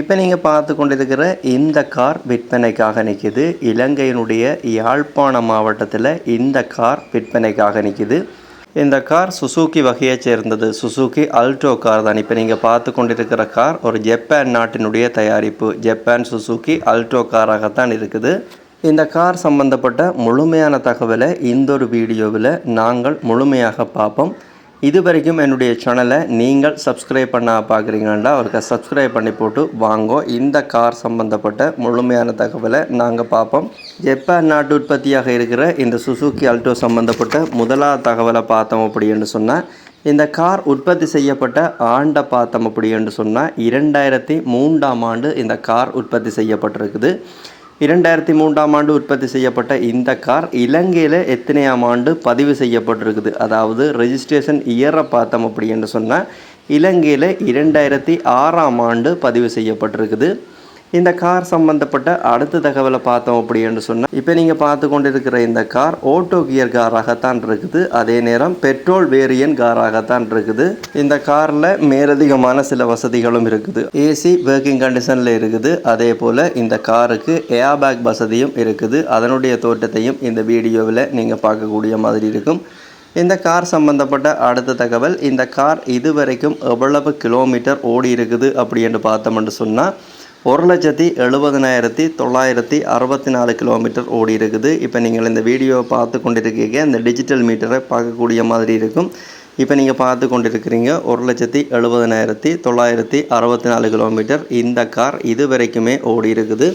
இப்போ நீங்கள் பார்த்து கொண்டிருக்கிற இந்த கார் விற்பனைக்காக நிற்கிது இலங்கையினுடைய யாழ்ப்பாண மாவட்டத்தில் இந்த கார் விற்பனைக்காக நிற்கிது இந்த கார் சுசுகி வகையைச் சேர்ந்தது. சுசுகி அல்டோ கார் தான். இப்போ நீங்கள் பார்த்து கொண்டிருக்கிற கார் ஒரு ஜப்பான் நாட்டினுடைய தயாரிப்பு. ஜப்பான் சுசுகி அல்டோ காராகத்தான் இருக்குது. இந்த கார் சம்பந்தப்பட்ட முழுமையான தகவலை இந்த ஒரு வீடியோவில் நாங்கள் முழுமையாக பார்ப்போம். இது வரைக்கும் என்னுடைய சேனலை நீங்கள் சப்ஸ்கிரைப் பண்ண பார்க்குறீங்கன்னா அவருக்கு சப்ஸ்கிரைப் பண்ணி போட்டு வாங்கோ. இந்த கார் சம்பந்தப்பட்ட முழுமையான தகவலை நாங்கள் பார்ப்போம். ஜப்பான் நாட்டு உற்பத்தியாக இருக்கிற இந்த சுசுக்கி அல்டோ சம்பந்தப்பட்ட முதலாவது தகவலை பார்த்தோம் அப்படின்னு சொன்னால் இந்த கார் உற்பத்தி செய்யப்பட்ட ஆண்டை பார்த்தோம் அப்படின்னு சொன்னால் இரண்டாயிரத்தி மூன்றாம் ஆண்டு இந்த கார் உற்பத்தி செய்யப்பட்டிருக்குது. இரண்டாயிரத்தி மூன்றாம் ஆண்டு உற்பத்தி செய்யப்பட்ட இந்த கார் இலங்கையில் எத்தனையாம் ஆண்டு பதிவு செய்யப்பட்டிருக்குது? அதாவது ரெஜிஸ்ட்ரேஷன் இயரை பார்த்தோம் அப்படின்னு சொன்னால் இலங்கையில் இரண்டாயிரத்தி ஆறாம் ஆண்டு பதிவு செய்யப்பட்டிருக்குது. இந்த கார் சம்பந்தப்பட்ட அடுத்த தகவலை பார்த்தோம் அப்படின்னு சொன்னால் இப்போ நீங்கள் பார்த்து கொண்டிருக்கிற இந்த கார் ஓட்டோ கியர் காராகத்தான் இருக்குது. அதே நேரம் பெட்ரோல் வேரியன் காராகத்தான் இருக்குது. இந்த காரில் மேலதிகமான சில வசதிகளும் இருக்குது. ஏசி ஒர்க்கிங் கண்டிஷனில் இருக்குது. அதே போல் இந்த காருக்கு ஏர்பேக் வசதியும் இருக்குது. அதனுடைய தோட்டத்தையும் இந்த வீடியோவில் நீங்கள் பார்க்கக்கூடிய மாதிரி இருக்கும். இந்த கார் சம்பந்தப்பட்ட அடுத்த தகவல் இந்த கார் இதுவரைக்கும் எவ்வளவு கிலோமீட்டர் ஓடி இருக்குது அப்படின்னு பார்த்தோம்னு சொன்னால் ஒரு லட்சத்தி எழுபதனாயிரத்தி தொள்ளாயிரத்தி அறுபத்தி நாலு கிலோமீட்டர் ஓடி இருக்குது. இப்போ நீங்கள் இந்த வீடியோவை பார்த்து கொண்டிருக்கீங்க. இந்த டிஜிட்டல் மீட்டரை பார்க்கக்கூடிய மாதிரி இருக்கும். இப்போ நீங்கள் பார்த்து கொண்டிருக்கிறீங்க. ஒரு லட்சத்தி எழுபதனாயிரத்தி தொள்ளாயிரத்தி அறுபத்தி நாலு கிலோமீட்டர் இந்த கார் இது வரைக்குமே ஓடி இருக்குது.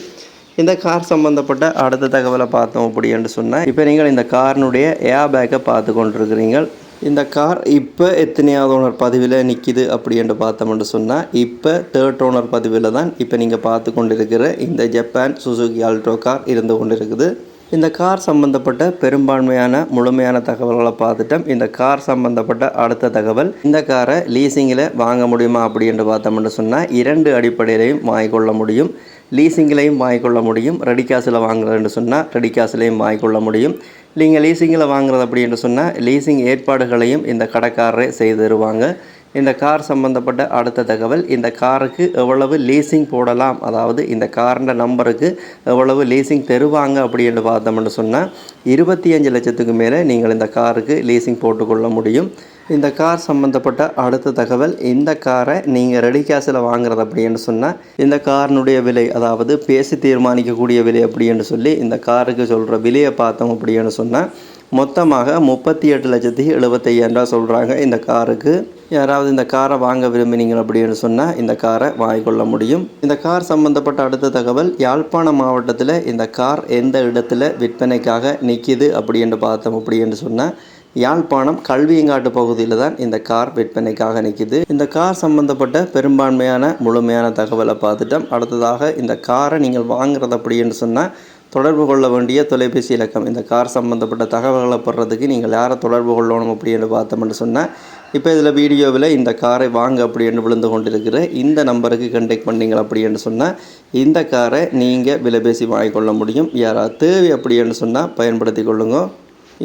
இந்த கார் சம்மந்தப்பட்ட அடுத்த தகவலை பார்த்தோம் அப்படின்னு சொன்னால் இப்போ நீங்கள் இந்த காரினுடைய ஏர் பேக்கை பார்த்து கொண்டிருக்கிறீங்க இந்த கார் இப்போ எத்தனையாவது ஓனர் பதிவில் நிற்கிது அப்படின்ட்டு பார்த்தோம்னு சொன்னால் இப்போ தேர்ட் ஓனர் பதிவில் தான் இப்போ நீங்கள் பார்த்து கொண்டிருக்கிற இந்த ஜப்பான் சுசுகி ஆல்ட்ரோ கார் இருந்து கொண்டிருக்குது. இந்த கார் சம்பந்தப்பட்ட பெரும்பான்மையான முழுமையான தகவல்களை பார்த்துட்டோம். இந்த கார் சம்பந்தப்பட்ட அடுத்த தகவல் இந்த காரை லீசிங்கில் வாங்க முடியுமா அப்படின்ட்டு பார்த்தோம்னு சொன்னால் இரண்டு அடிப்படையிலையும் வாங்கிக்கொள்ள முடியும். லீசிங்கிலையும் வாங்கிக்கொள்ள முடியும். ரெடி காசில் வாங்குறதுன்னு சொன்னால் ரெடி காசுலையும் வாங்கிக்கொள்ள முடியும். நீங்கள் லீசிங்கில் வாங்குறது அப்படின்னு சொன்னால் லீசிங் ஏற்பாடுகளையும் இந்த கடைக்காரரே செய்து தருவாங்க. இந்த கார் சம்பந்தப்பட்ட அடுத்த தகவல் இந்த காருக்கு எவ்வளவு லீசிங் போடலாம்? அதாவது இந்த காரண்ட நம்பருக்கு எவ்வளவு லீசிங் தருவாங்க அப்படின்னு பார்த்தோம்னு சொன்னால் இருபத்தி அஞ்சு லட்சத்துக்கு மேலே நீங்கள் இந்த காருக்கு லீசிங் போட்டுக்கொள்ள முடியும். இந்த கார் சம்மந்தப்பட்ட அடுத்த தகவல் இந்த காரை நீங்கள் ரெடி கேஷில் வாங்குறது அப்படின்னு சொன்னால் இந்த காரினுடைய விலை அதாவது பேசி தீர்மானிக்கக்கூடிய விலை அப்படின்னு சொல்லி இந்த காருக்கு சொல்கிற விலையை பார்த்தோம் அப்படின்னு சொன்னால் மொத்தமாக முப்பத்தி எட்டு லட்சத்தி எழுபத்தையாயிரம் ரூபா சொல்கிறாங்க இந்த காருக்கு. யாராவது இந்த காரை வாங்க விரும்பினீங்க அப்படின்னு சொன்னால் இந்த காரை வாங்கிக்கொள்ள முடியும். இந்த கார் சம்பந்தப்பட்ட அடுத்த தகவல் யாழ்ப்பாணம் மாவட்டத்தில் இந்த கார் எந்த இடத்துல விற்பனைக்காக நிற்கிது அப்படின்னு பார்த்தோம் அப்படின்னு சொன்னால் யாழ்ப்பாணம் கல்வியங்காட்டு பகுதியில் தான் இந்த கார் விற்பனைக்காக நிற்கிது இந்த கார் சம்பந்தப்பட்ட பெரும்பான்மையான முழுமையான தகவலை பார்த்துட்டோம். அடுத்ததாக இந்த காரை நீங்கள் வாங்குறது அப்படின்னு சொன்னால் தொடர்பு கொள்ள வேண்டிய தொலைபேசி இலக்கம். இந்த கார் சம்மந்தப்பட்ட தகவல்களை போடுறதுக்கு நீங்கள் யாரை தொடர்பு கொள்ளணும் அப்படின்னு பார்த்தோம்னு சொன்னால் இப்போ இதில் வீடியோவில் இந்த காரை வாங்க அப்படின்னு விழுந்து கொண்டிருக்கிற இந்த நம்பருக்கு கண்டெக்ட் பண்ணீங்க அப்படின்னு சொன்னால் இந்த காரை நீங்கள் விலைபேசி வாங்கிக்கொள்ள முடியும். யாராவது தேவை அப்படின்னு சொன்னால் பயன்படுத்தி கொள்ளுங்க.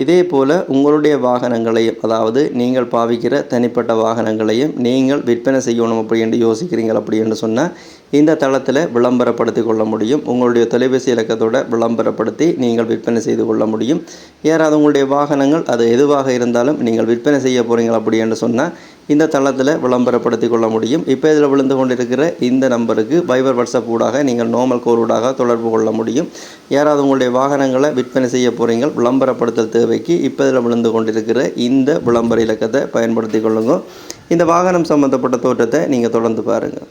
இதே போல் உங்களுடைய வாகனங்களையும் அதாவது நீங்கள் பாவிக்கிற தனிப்பட்ட வாகனங்களையும் நீங்கள் விற்பனை செய்யணும் அப்படின்னு யோசிக்கிறீங்க அப்படின்னு சொன்னால் இந்த தளத்தில் விளம்பரப்படுத்தி கொள்ள முடியும். உங்களுடைய தொலைபேசி இலக்கத்தோட விளம்பரப்படுத்தி நீங்கள் விற்பனை செய்து கொள்ள முடியும். யாராவது உங்களுடைய வாகனங்கள் அது எதுவாக இருந்தாலும் நீங்கள் விற்பனை செய்ய போகிறீங்க அப்படின்னு சொன்னால் இந்த தளத்தில் விளம்பரப்படுத்தி கொள்ள முடியும். இப்போ இதில் விழுந்து கொண்டிருக்கிற இந்த நம்பருக்கு வைபர் வாட்ஸ்அப் ஊடாக நீங்கள் நார்மல் கோர் ஊடாக தொடர்பு கொள்ள முடியும். யாராவது உங்களுடைய வாகனங்களை விற்பனை செய்ய போகிறீங்க விளம்பரப்படுத்தல் தேவைக்கு இப்போ இதில் விழுந்து கொண்டிருக்கிற இந்த விளம்பர இலக்கத்தை பயன்படுத்தி கொள்ளுங்க. இந்த வாகனம் சம்மந்தப்பட்ட தோற்றத்தை நீங்கள் தொடர்ந்து பாருங்கள்